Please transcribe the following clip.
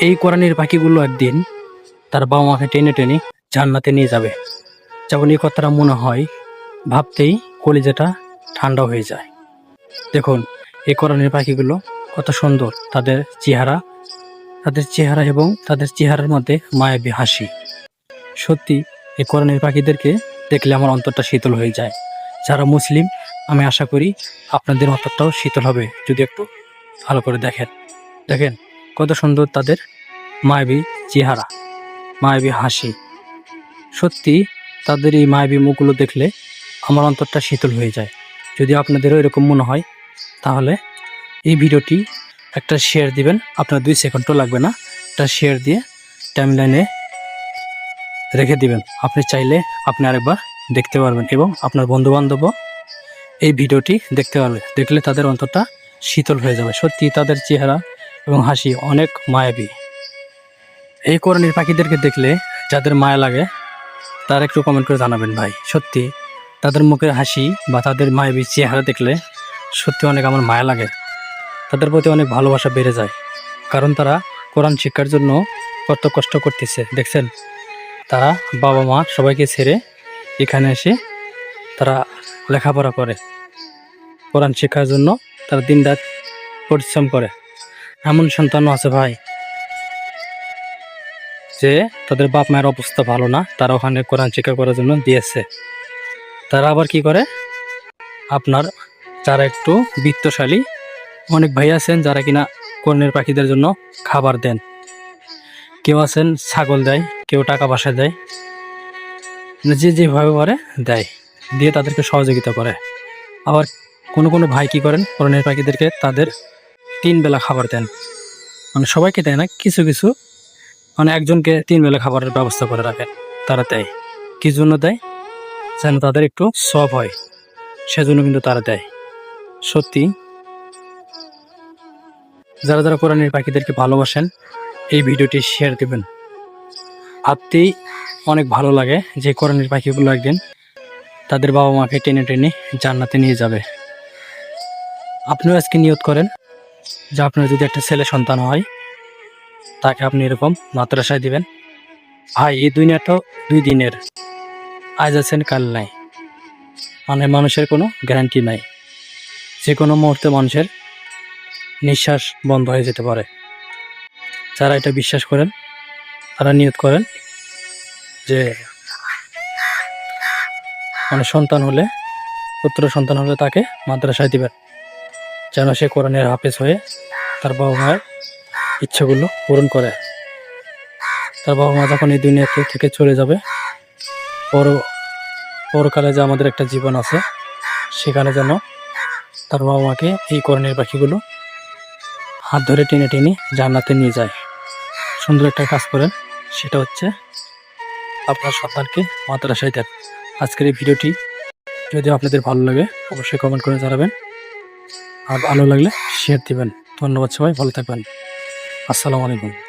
এই কোরআনের পাখিগুলো একদিন তার বাবা মাকে টেনে টেনে জান্নাতে নিয়ে যাবে। যেমন এই কথাটা মনে হয়, ভাবতেই কলিজাটা ঠান্ডা হয়ে যায়। দেখুন, এই কোরআনের পাখিগুলো কত সুন্দর। তাদের চেহারা তাদের চেহারা এবং তাদের চেহারার মধ্যে মায়াবী হাসি। সত্যি, এই কোরআনের পাখিদেরকে দেখলে আমার অন্তরটা শীতল হয়ে যায়। যারা মুসলিম, আমি আশা করি আপনাদের অন্তরটাও শীতল হবে। যদি একটু ভালো করে দেখেন। দেখেন কত সুন্দর তাদের মায়াবী চেহারা, মায়াবী হাসি। সত্যি, তাদের এই মায়াবী মুখগুলো দেখলে আমার অন্তরটা শীতল হয়ে যায়। যদি আপনাদেরও এরকম মনে হয়, তাহলে এই ভিডিওটি একটা শেয়ার দিবেন। আপনার দুই সেকেন্ডও লাগবে না। একটা শেয়ার দিয়ে টাইমলাইনে রেখে দিবেন। আপনি চাইলে আপনি আরেকবার দেখতে পারবেন এবং আপনার বন্ধুবান্ধবও এই ভিডিওটি দেখতে পারবে। দেখলে তাদের অন্তরটা শীতল হয়ে যাবে। সত্যি, তাদের চেহারা এবং হাসি অনেক মায়াবী। এই কোরআনির পাখিদেরকে দেখলে যাদের মায়া লাগে, তারা একটু কমেন্ট করে জানাবেন ভাই। সত্যি, তাদের মুখের হাসি বা তাদের মায়াবী চেহারা দেখলে সত্যি অনেক আমার মায়া লাগে। তাদের প্রতি অনেক ভালোবাসা বেড়ে যায়। কারণ তারা কোরআন শিক্ষার জন্য কত কষ্ট করতেছে, দেখছেন? তারা বাবা মা সবাইকে ছেড়ে এখানে এসে তারা লেখাপড়া করে। কোরআন শিক্ষার জন্য তারা দিনরাত পরিশ্রম করে। এমন সন্তানও আছে ভাই, যে তাদের বাপ মায়ের অবস্থা ভালো না, তারা ওখানে কোরআন শিক্ষা করার জন্য দিয়েছে। তারা আবার কি করে? আপনার যারা একটু বিত্তশালী, অনেক ভাই আছেন যারা কিনা কর্ণের পাখিদের জন্য খাবার দেন। কেউ আছেন ছাগল দেয়, কেউ টাকা পয়সা দেয়। যে যেভাবে পারে দেয়, দিয়ে তাদেরকে সহযোগিতা করে। আবার কোনো কোনো ভাই কি করেন? কর্ণের পাখিদেরকে তাদের তিন বেলা খাবার দেন। মানে সবাইকে দেয় না, কিছু কিছু। মানে একজনকে তিন বেলা খাবারের ব্যবস্থা করে রাখেন তারা দেয়। কি জন্য দেয়? যেন তাদের একটু সব হয়, সেজন্য কিন্তু তারা দেয়। সত্যি, যারা যারা কোরআনের পাখিদেরকে ভালোবাসেন, এই ভিডিওটি শেয়ার দেবেন। ভাবতেই অনেক ভালো লাগে যে কোরআনের পাখিগুলো একদিন তাদের বাবা মাকে টেনে টেনে জান্নাতে নিয়ে যাবে। আপনিও আজকে নিয়ত করেন যে আপনার যদি একটা ছেলে সন্তান হয়, তাকে আপনি এরকম মাদ্রাসায় দিবেন। ভাই, এই দুনিয়াটা দুই দিনের। আজ আছেন, কাল নাই। মানে মানুষের কোনো গ্যারান্টি নাই। যে কোনো মুহূর্তে মানুষের নিঃশ্বাস বন্ধ হয়ে যেতে পারে। যারা এটা বিশ্বাস করেন, তারা নিয়ত করেন যে মানে সন্তান হলে, পুত্র সন্তান হলে তাকে মাদ্রাসায় দিবেন। যেন সে কোরআনের হাফেজ হয়ে তার বাবা মায়ের ইচ্ছেগুলো পূরণ করে। তার বাবা মা যখন এই দুনিয়া থেকে চলে যাবে, পর পরকালে যে আমাদের একটা জীবন আছে, সেখানে যেন তার বাবা মাকে এই কোরআনের পাখিগুলো হাত ধরে টেনে টেনে জান্নাতে নিয়ে যায়। সুন্দর একটা কাজ করেন, সেটা হচ্ছে আপনার সন্তানকে মাদ্রাসায় দেন। আজকের এই ভিডিওটি যদি আপনাদের ভালো লাগে, অবশ্যই কমেন্ট করে জানাবেন। আর ভালো লাগলে শেয়ার দিবেন। ধন্যবাদ সবাই ভালো থাকবেন। আসসালামু আলাইকুম।